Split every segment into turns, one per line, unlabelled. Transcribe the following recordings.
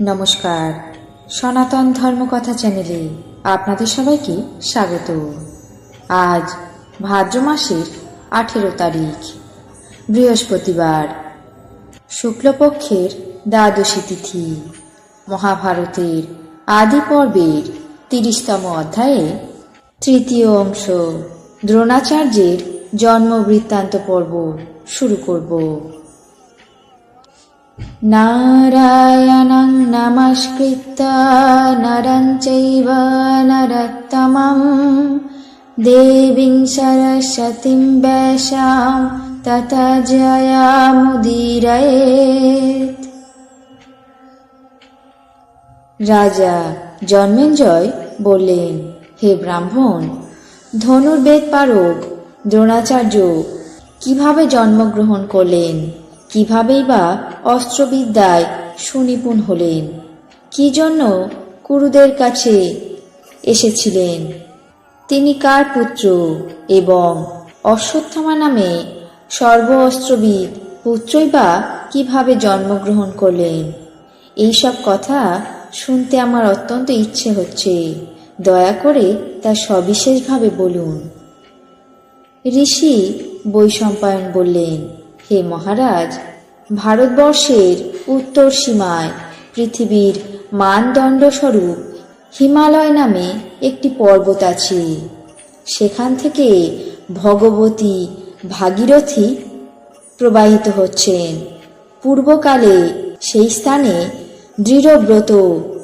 নমস্কার। সনাতন ধর্মকথা চ্যানেলে আপনাদের সবাইকে স্বাগত। আজ ভাদ্র মাসের আঠেরো তারিখ, বৃহস্পতিবার, শুক্লপক্ষের দ্বাদশী তিথি, মহাভারতের আদি পর্বের তিরিশতম অধ্যায়ে তৃতীয় অংশ, দ্রোণাচার্যের জন্ম বৃত্তান্ত পর্ব শুরু করব। नारायणं नमस्कृत्य नरं चैव नरोत्तमं देवीं सरस्वतीं वैशां तथा जयामुदीरयेत् রাজা জন্মেঞ্জয় বললেন হে ব্রাহ্মণ ধনুর্বেদ পারক দ্রোণাচার্য কিভাবে জন্মগ্রহণ করলেন কিভাবেই বা অস্ত্রবিদ্যায় সুনিপুণ হলেন, কি জন্য কুরুদের কাছে এসেছিলেন? তিনি কার পুত্র এবং অশ্বত্থামা নামে সর্ব অস্ত্রবিদ পুত্রই বা কীভাবে জন্মগ্রহণ করলেন? এইসব কথা শুনতে আমার অত্যন্ত ইচ্ছে হচ্ছে, দয়া করে তা সবিশেষভাবে বলুন। ঋষি বৈশম্পায়ন বললেন হে মহারাজ, ভারতবর্ষের উত্তর সীমায় পৃথিবীর মানদণ্ডস্বরূপ হিমালয় নামে একটি পর্বত আছে। সেখান থেকে ভগবতী ভাগীরথী প্রবাহিত হচ্ছেন। পূর্বকালে সেই স্থানে দৃঢ়ব্রত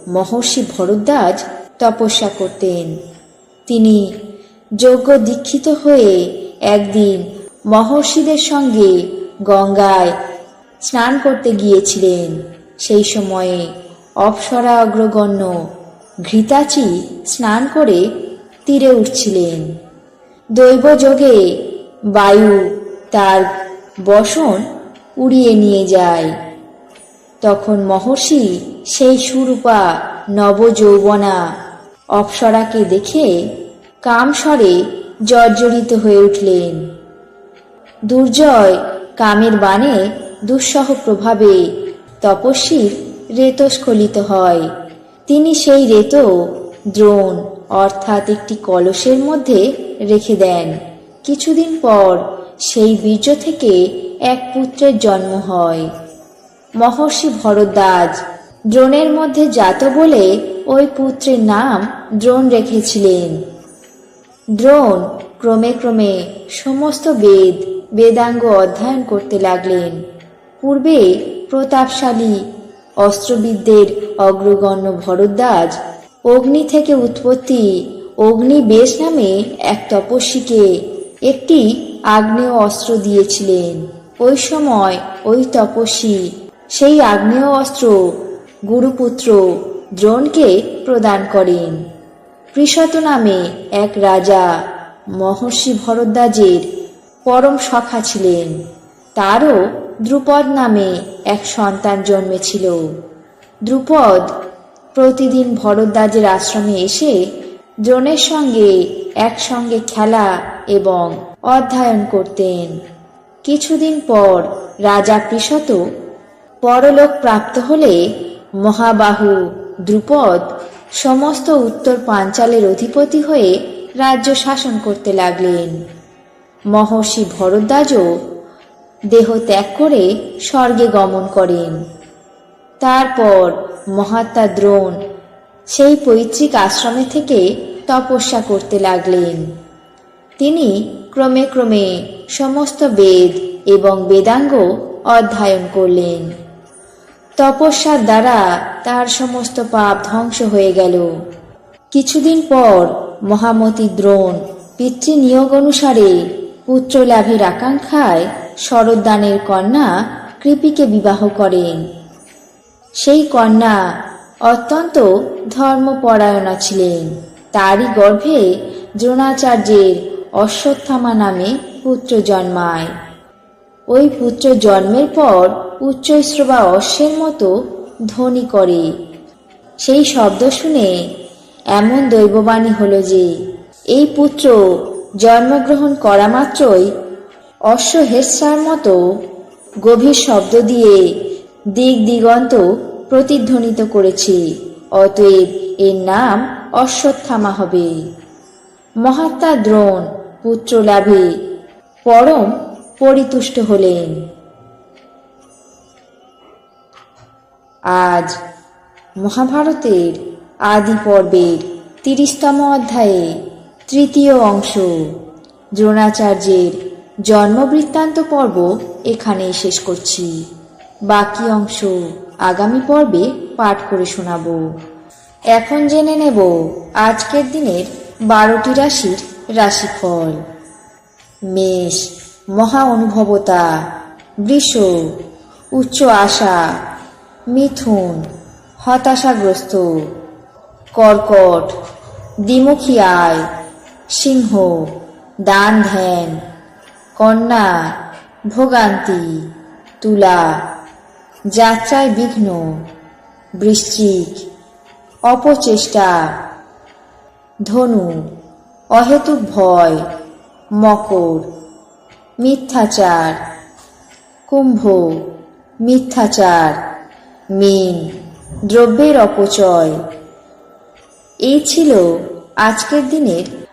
মহর্ষি ভরদ্বাজ তপস্যা করতেন। তিনি যোগ্য দীক্ষিত হয়ে একদিন মহর্ষিদের সঙ্গে গঙ্গায় স্নান করতে গিয়েছিলেন। সেই সময়ে অপ্সরা অগ্রগণ্য ঘৃতাচি স্নান করে তীরে উঠছিলেন। দৈবযোগে বায়ু তার বসন উড়িয়ে নিয়ে যায়। তখন মহর্ষি সেই সুরূপা নবযৌবনা অপ্সরাকে দেখে কামস্বরে জর্জরিত হয়ে উঠলেন। দুর্জয় কামের বাণে দুঃসহ প্রভাবে তপস্বীর রেতস্খলিত হয়। তিনি সেই রেত দ্রোণ, অর্থাৎ একটি কলসের মধ্যে রেখে দেন। কিছুদিন পর সেই বীর্য থেকে এক পুত্রের জন্ম হয়। মহর্ষি ভরদ্বাজ দ্রোণের মধ্যে জাত বলে ওই পুত্রের নাম দ্রোণ রেখেছিলেন। দ্রোণ ক্রমে ক্রমে সমস্ত বেদ বেদাঙ্গ অধ্যয়ন করতে লাগলেন। পূর্বে প্রতাপশালী অস্ত্রবিদদের অগ্রগণ্য ভরদ্বাজ অগ্নি থেকে উৎপত্তি অগ্নি বেশ নামে এক তপস্বীকে একটি আগ্নেয় অস্ত্র দিয়েছিলেন। ওই সময় ওই তপস্বী সেই আগ্নেয় অস্ত্র গুরুপুত্র দ্রোণকে প্রদান করেন। পৃষত নামে এক রাজা মহর্ষি ভরদ্বাজের পরম সখা ছিলেন। তারও দ্রুপদ নামে এক সন্তান জন্মেছিল। দ্রুপদ প্রতিদিন ভরদ্বাজের আশ্রমে এসে দ্রোণের সঙ্গে একসঙ্গে খেলা এবং অধ্যয়ন করতেন। কিছুদিন পর রাজা পৃষত পরলোক প্রাপ্ত হলে মহাবাহু দ্রুপদ সমস্ত উত্তর পাঞ্চালের অধিপতি হয়ে রাজ্য শাসন করতে লাগলেন। মহর্ষি ভরদ্বাজও দেহ ত্যাগ করে স্বর্গে গমন করেন। তারপর মহাত্মা দ্রোণ সেই পৈতৃক আশ্রমে থেকে তপস্যা করতে লাগলেন। তিনি ক্রমে ক্রমে সমস্ত বেদ এবং বেদাঙ্গ অধ্যয়ন করলেন। তপস্যার দ্বারা তার সমস্ত পাপ ধ্বংস হয়ে গেল। কিছুদিন পর মহামতি দ্রোণ পিতৃ নিয়োগ অনুসারে পুত্র লাভের আকাঙ্ক্ষায় শরদ্দানের কন্যা কৃপিকে বিবাহ করেন। সেই কন্যা অত্যন্ত ধর্মপরায়ণা ছিলেন। তারই গর্ভে দ্রোণাচার্যের অশ্বত্থামা নামে পুত্র জন্মায়। ওই পুত্র জন্মের পর উচ্চশ্রবা অশ্বের মতো ধ্বনি করে। সেই শব্দ শুনে এমন দৈববাণী হল যে, এই পুত্র জন্মগ্রহণ করা মাত্রই অশ্বহেস্যার মতো গভীর শব্দ দিয়ে দিক দিগন্ত প্রতিধ্বনিত করেছে। অতএব এর নাম অশ্বত্থামা হবে। মহাত্মা দ্রোণ পুত্র লাভে পরম পরিতুষ্ট হলেন। আজ মহাভারতের আদি পর্বের তিরিশতম অধ্যায়ে তৃতীয় অংশ। দ্রোণাচার্যের জন্মবৃত্তান্ত পর্ব এখানেই শেষ করছি। বাকি অংশ আগামী পর্বে পাঠ করে শোনাব। এখন জেনে নেব আজকের দিনের বারোটি রাশির রাশিফল। মেষ, মহা অনুভবতা। বৃষ, উচ্চ আশা। মিথুন, হতাশাগ্রস্ত। কর্কট, দ্বিমুখী আয়। সিংহ, দান ধ্যান, কন্যা, ভোগান্তি, তুলা, যাত্রায় বিঘ্ন, বৃশ্চিক, অপচেষ্টা, ধনু, অহেতুক ভয়, মকর, মিথ্যাচার, কুম্ভ, মিথ্যাচার, মীন, দ্রব্যের অপচয়। এই ছিল আজকের দিনের